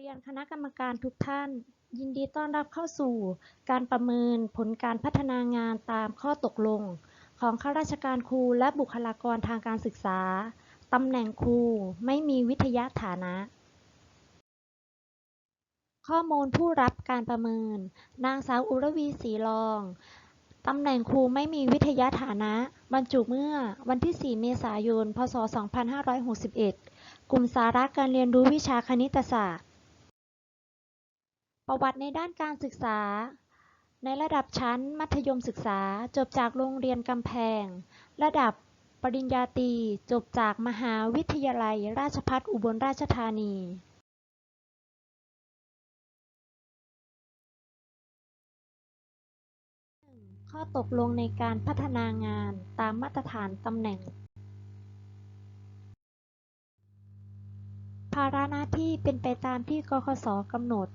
รียนคณะกรรมการทุกท่าน ยินดีต้อนรับเข้าสู่การประเมินผลการพัฒนางานตามข้อตกลง ของข้าราชการครูและบุคลากรทางการศึกษาตำแหน่งครูไม่มีวิทยาฐานะ ข้อมูลผู้รับการประเมิน นางสาวอุรวีศรีรองตำแหน่งครูไม่มีวิทยาฐานะ บรรจุเมื่อวันที่ 4 เมษายน พศ 2561 กลุ่มสาระการเรียนรู้วิชาคณิตศาสตร์ ประวัติในด้านการศึกษา ในระดับชั้นมัธยมศึกษา จบจากโรงเรียนกำแพง ระดับปริญญาตรีจบจากมหาวิทยาลัยราชภัฏอุบลราชธานีข้อตกลงในการพัฒนางานตามมาตรฐานตำแหน่ง ภาระหน้าที่เป็นไปตามที่กคศกำหนด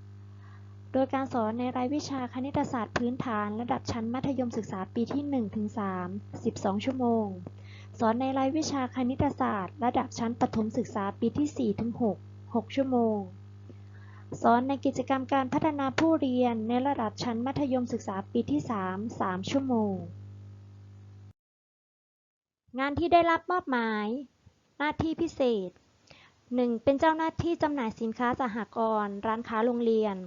โดยการสอนในรายวิชาคณิตศาสตร์พื้นฐานระดับชั้นมัธยมศึกษาปีที่ 1-3 12 ชั่วโมง สอนในรายวิชาคณิตศาสตร์ ระดับชั้นประถมศึกษาปีที่ 4-6 6 ชั่วโมง สอนในกิจกรรมการพัฒนาผู้เรียนในระดับชั้นมัธยมศึกษาปีที่ 3 3 ชั่วโมง งานที่ได้รับมอบหมาย หน้าที่พิเศษ 1. เป็นเจ้าหน้าที่จำหน่ายสินค้าสหกรณ์ร้านค้าโรงเรียน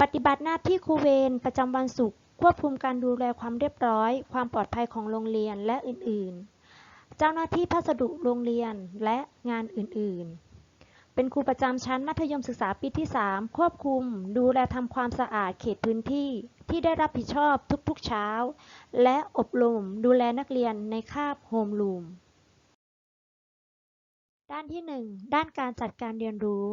ปฏิบัติหน้าที่ครูเวรประจำวันศุกร์ควบคุมการดูแลความเรียบร้อย ความปลอดภัยของโรงเรียนและอื่นๆ เจ้าหน้าที่พัสดุโรงเรียนและงานอื่นๆ เป็นครูประจำชั้นมัธยมศึกษาปีที่ 3 ควบคุม ดูแลทำความสะอาดเขตพื้นที่ ที่ได้รับผิดชอบทุกๆเช้า และอบรมดูแลนักเรียนในคาบโฮมรูมด้านที่ 1 ด้านการจัดการเรียนรู้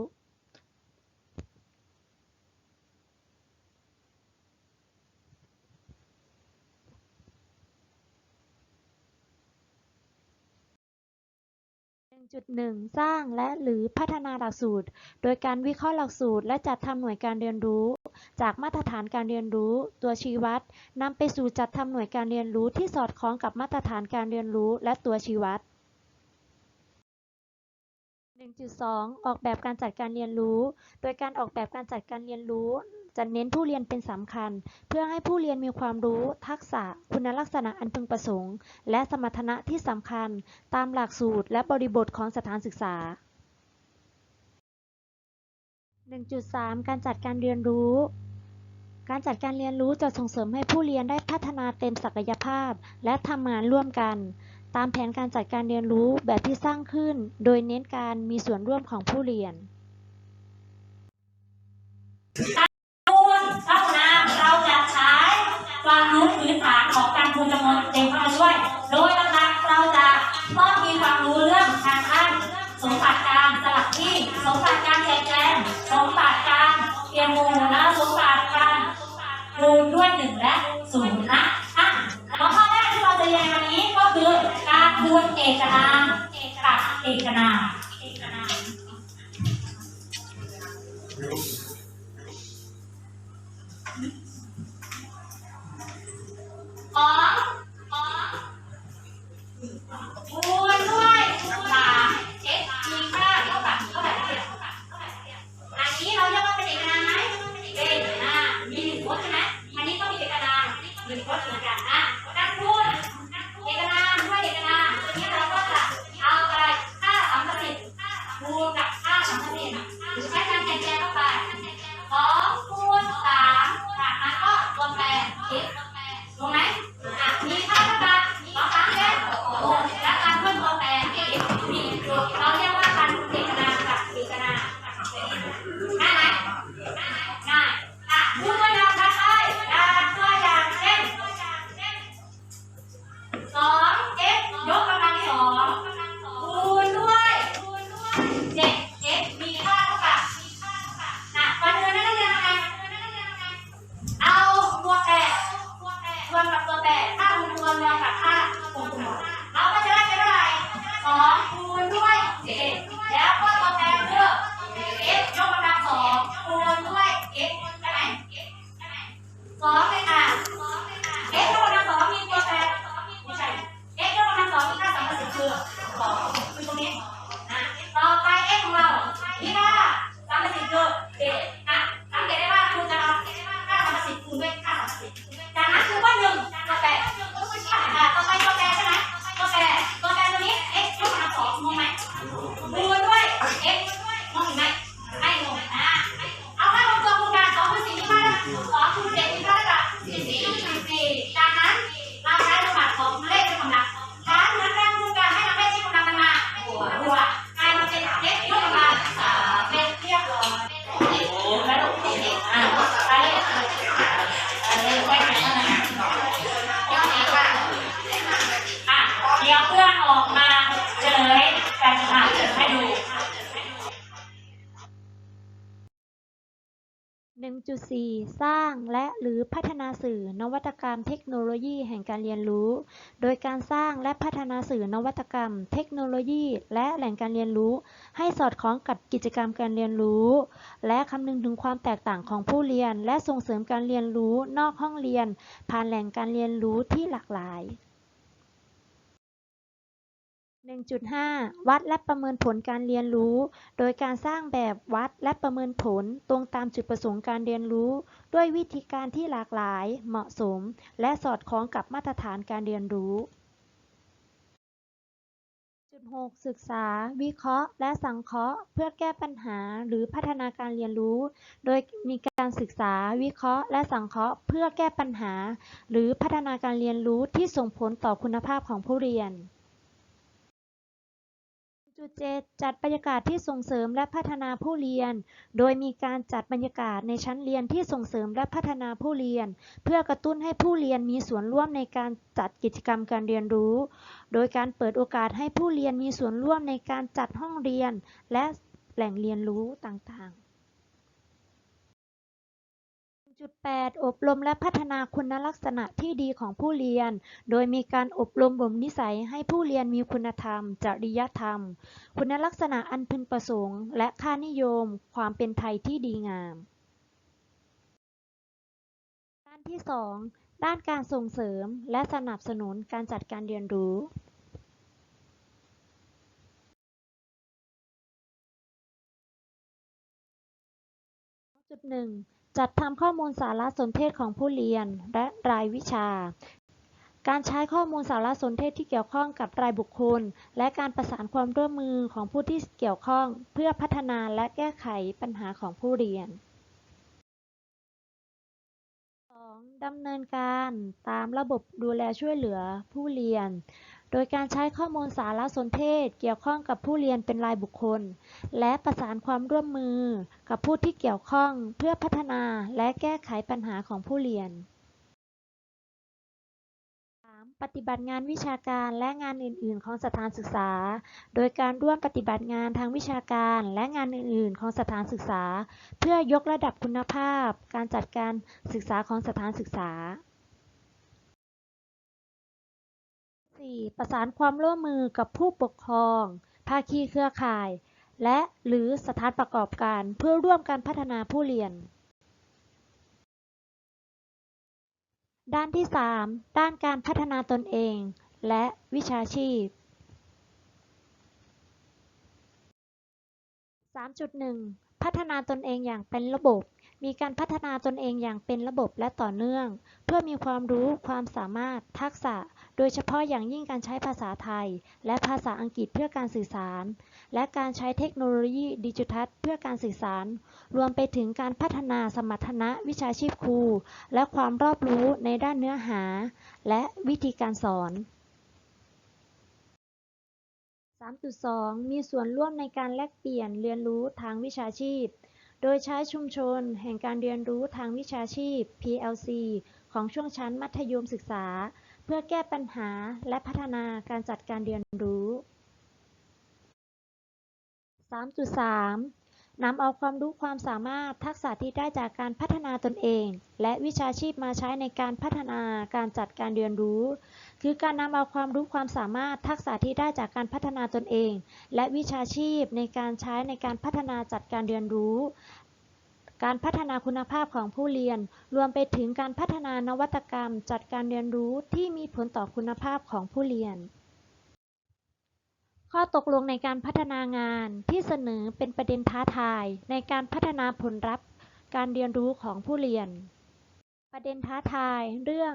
1.1 สร้างและหรือพัฒนาหลักสูตร โดยการวิเคราะห์หลักสูตร และจัดทำหน่วยการเรียนรู้ จากมาตรฐานการเรียนรู้ ตัวชี้วัดนำไปสู่จัดทำหน่วยการเรียนรู้ที่สอดคล้องกับมาตรฐานการเรียนรู้ และตัวชี้วัด 1.2 ออกแบบการจัดการเรียนรู้ โดยการออกแบบการจัดการเรียนรู้ จะเน้นผู้เรียนเป็นสำคัญ เพื่อให้ผู้เรียนมีความรู้ ทักษะ คุณลักษณะอันพึงประสงค์ และสมรรถนะที่สำคัญ ตามหลักสูตรและบริบทของสถานศึกษา 1.3 การจัดการเรียนรู้การจัดการเรียนรู้จะส่งเสริมให้ผู้เรียนได้พัฒนาเต็มศักยภาพ และทำงานร่วมกัน ตามแผนการจัดการเรียนรู้แบบที่สร้างขึ้น โดยเน้นการมีส่วนร่วมของผู้เรียน ความรู้พื้นฐานของการคูณจำนวนเต็มเข้ามาช่วย โดยหลักๆเราจะต้องมีความรู้เรื่องการขั้นสมบัติการสลับที่สมบัติการแจกแจงสมบัติการเตรียมมู่และสมบัติการคูณด้วยหนึ่งและศูนย์นะอะแล้วข้อแรกที่เราจะเรียนวันนี้ก็คือการคูณเอกนาม 1.4 สร้างและหรือพัฒนาสื่อนวัตกรรมเทคโนโลยีแห่งการเรียนรู้ โดยการสร้างและพัฒนาสื่อนวัตกรรม เทคโนโลยี และแหล่งการเรียนรู้ ให้สอดคล้องกับกิจกรรมการเรียนรู้ และคำนึงถึงความแตกต่างของผู้เรียน และส่งเสริมการเรียนรู้นอกห้องเรียน ผ่านแหล่งการเรียนรู้ที่หลากหลาย 1.5 วัดและประเมินผลการเรียนรู้ โดยการสร้างแบบวัดและประเมินผลตรงตามจุดประสงค์การเรียนรู้ ด้วยวิธีการที่หลากหลาย เหมาะสม และสอดคล้องกับมาตรฐานการเรียนรู้ 6. ศึกษา วิเคราะห์ และสังเคราะห์ เพื่อแก้ปัญหาหรือพัฒนาการเรียนรู้ โดยมีการศึกษา วิเคราะห์ และสังเคราะห์ เพื่อแก้ปัญหา หรือพัฒนาการเรียนรู้ที่ส่งผลต่อคุณภาพของผู้เรียน 7. จัดบรรยากาศที่ส่งเสริมและพัฒนาผู้เรียน โดยมีการจัดบรรยากาศในชั้นเรียนที่ส่งเสริมและพัฒนาผู้เรียน เพื่อกระตุ้นให้ผู้เรียนมีส่วนร่วมในการจัดกิจกรรมการเรียนรู้ โดยการเปิดโอกาสให้ผู้เรียนมีส่วนร่วมในการจัดห้องเรียน และแหล่งเรียนรู้ต่างๆ 1.8 อบรมและพัฒนาคุณลักษณะที่ดีของผู้เรียน โดยมีการอบรมบ่มนิสัยให้ผู้เรียนมีคุณธรรม จริยธรรม คุณลักษณะอันพึงประสงค์ และค่านิยม ความเป็นไทยที่ดีงาม ด้านที่ 2 ด้านการส่งเสริมและสนับสนุนการจัดการเรียนรู้2.1 จัดทำข้อมูลสารสนเทศของผู้เรียน และรายวิชา การใช้ข้อมูลสารสนเทศที่เกี่ยวข้องกับรายบุคคล และการประสานความร่วมมือของผู้ที่เกี่ยวข้อง เพื่อพัฒนาและแก้ไขปัญหาของผู้เรียน 2. ดำเนินการตามระบบดูแลช่วยเหลือผู้เรียน โดยการใช้ข้อมูลสารสนเทศเกี่ยวข้องกับผู้เรียนเป็นรายบุคคล และประสานความร่วมมือกับผู้ที่เกี่ยวข้องเพื่อพัฒนาและแก้ไขปัญหาของผู้เรียน 3. ปฏิบัติงานวิชาการและงานอื่น ๆ ของสถานศึกษา โดยการร่วมปฏิบัติงานทางวิชาการและงานอื่น ๆ ของสถานศึกษา เพื่อยกระดับคุณภาพ การจัดการศึกษาของสถานศึกษา 4. ประสานความร่วมมือกับผู้ปกครอง ภาคีเครือข่าย และหรือสถานประกอบการเพื่อร่วมกันพัฒนาผู้เรียน ด้านที่ 3 ด้านการพัฒนาตนเอง และวิชาชีพ 3.1 พัฒนาตนเองอย่างเป็นระบบ มีการพัฒนาตนเองอย่างเป็นระบบและต่อเนื่อง เพื่อมีความรู้ความสามารถทักษะ โดยเฉพาะอย่างยิ่งการใช้ภาษาไทย และภาษาอังกฤษเพื่อการสื่อสาร และการใช้เทคโนโลยีดิจิทัลเพื่อการสื่อสาร รวมไปถึงการพัฒนาสมรรถนะวิชาชีพครู และความรอบรู้ในด้านเนื้อหา และวิธีการสอน 3.2 มีส่วนร่วมในการแลกเปลี่ยนเรียนรู้ทางวิชาชีพ โดยใช้ชุมชนแห่งการเรียนรู้ทางวิชาชีพ PLC ของช่วงชั้นมัธยมศึกษา เพื่อแก้ปัญหาและพัฒนาการจัดการเรียนรู้ 3.3 นำเอาความรู้ความสามารถทักษะที่ได้จากการพัฒนาตนเอง และวิชาชีพมาใช้ในการพัฒนาการจัดการเรียนรู้ คือการนำเอาความรู้ความสามารถทักษะที่ได้จากการพัฒนาตนเอง และวิชาชีพในการใช้ในการพัฒนาจัดการเรียนรู้ การพัฒนาคุณภาพของผู้เรียน รวมไปถึงการพัฒนานวัตกรรม จัดการเรียนรู้ที่มีผลต่อคุณภาพของผู้เรียน ข้อตกลงในการพัฒนางานที่เสนอเป็นประเด็นท้าทายในการพัฒนาผลลัพธ์การเรียนรู้ของผู้เรียน ประเด็นท้าทาย เรื่อง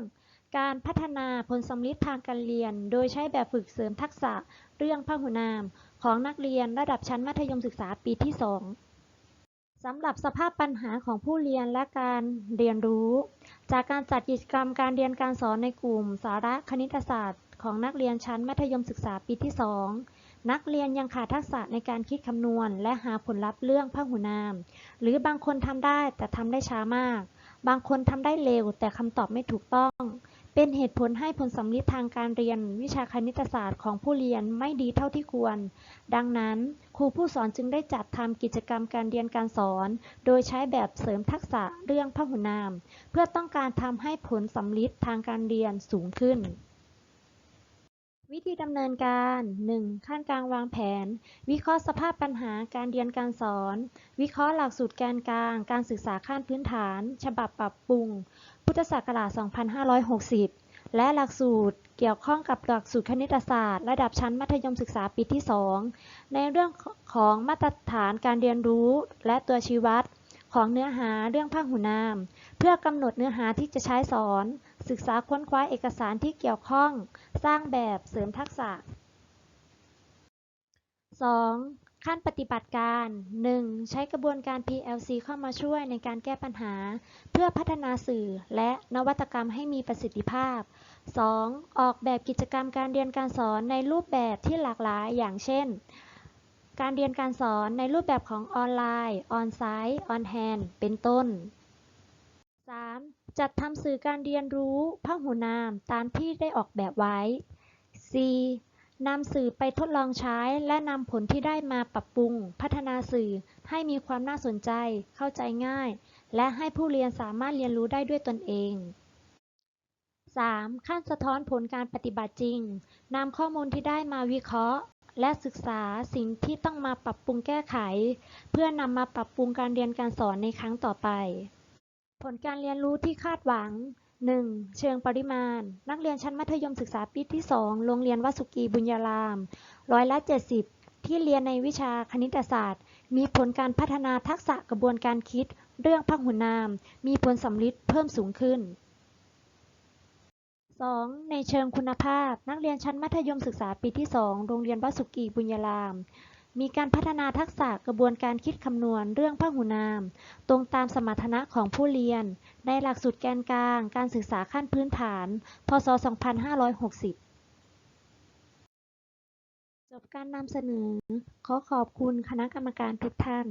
การพัฒนาผลสำลิดทางการเรียน โดยใช้แบบฝึกเสริมทักษะ เรื่องพหุนาม ของนักเรียนระดับชั้นมัธยมศึกษาปีที่ 2 สำหรับสภาพปัญหาของผู้เรียนและการเรียนรู้ จากการจัดกิจกรรมการเรียนการสอนในกลุ่ม สาระคณิตศาสตร์ของนักเรียนชั้นมัธยมศึกษาปีที่ 2 นักเรียนยังขาดทักษะในการคิดคำนวณ และหาผลลัพธ์เรื่องพหุนาม หรือบางคนทำได้แต่ทำได้ช้ามาก บางคนทำได้เร็วแต่คำตอบไม่ถูกต้อง เป็นเหตุผลให้ผลสำลิดทางการเรียนวิชาคณิตศาสตร์ของผู้เรียนไม่ดีเท่าที่ควร ดังนั้น ครูผู้สอนจึงได้จัดทำกิจกรรมการเรียนการสอน โดยใช้แบบเสริมทักษะเรื่องพหุนาม เพื่อต้องการทำให้ผลสำลิดทางการเรียนสูงขึ้น วิธีดำเนินการ 1. ขั้นกลางวางแผน วิเคราะห์สภาพปัญหาการเรียนการสอน วิเคราะห์หลักสูตรแกนกลาง การศึกษาขั้นพื้นฐาน ฉบับปรับปรุง พุทธศักราช 2560 และหลักสูตรเกี่ยวข้องกับหลักสูตรคณิตศาสตร์ ระดับชั้นมัธยมศึกษาปีที่ 2 ในเรื่องของมาตรฐานการเรียนรู้และตัวชี้วัด ของเนื้อหาเรื่องพหุนาม เพื่อกำหนดเนื้อหาที่จะใช้สอน ศึกษาค้นคว้าเอกสารที่เกี่ยวข้อง สร้างแบบเสริมทักษะ 2. ขั้นปฏิบัติการ 1. ใช้กระบวนการ PLC เข้ามาช่วยในการแก้ปัญหา เพื่อพัฒนาสื่อและนวัตกรรมให้มีประสิทธิภาพ 2. ออกแบบกิจกรรมการเรียนการสอนในรูปแบบที่หลากหลายอย่างเช่น การเรียนการสอนในรูปแบบของออนไลน์ ออนไซต์ ออนแฮนเป็นต้น จัดทำสื่อการเรียนรู้พหุนามตามที่ได้ออกแบบไว้ 4. นำสื่อไปทดลองใช้และนำผลที่ได้มาปรับปรุง พัฒนาสื่อให้มีความน่าสนใจ เข้าใจง่าย และให้ผู้เรียนสามารถเรียนรู้ได้ด้วยตนเอง 3. ขั้นสะท้อนผลการปฏิบัติจริง นำข้อมูลที่ได้มาวิเคราะห์ และศึกษาสิ่งที่ต้องมาปรับปรุงแก้ไข เพื่อนำมาปรับปรุงการเรียนการสอนในครั้งต่อไป ผลการเรียนรู้ที่คาดหวัง 1. เชิงปริมาณ นักเรียนชั้นมัธยมศึกษาปีที่ 2 โรงเรียนวัดสุกีบุญญารามร้อยละ70 ที่เรียนในวิชาคณิตศาสตร์ มีผลการพัฒนาทักษะกระบวนการคิด เรื่องพหุนาม มีผลสำลิดเพิ่มสูงขึ้น 2. ในเชิงคุณภาพ นักเรียนชั้นมัธยมศึกษาปีที่ 2 โรงเรียนวัดสุกีบุญญาราม มีการพัฒนาทักษะกระบวนการคิดคำนวณเรื่องพหุนาม ตรงตามสมรรถนะของผู้เรียน ในหลักสูตรแกนกลาง การศึกษาขั้นพื้นฐาน พศ 2560 จบการนำเสนอ ขอขอบคุณคณะกรรมการทุกท่าน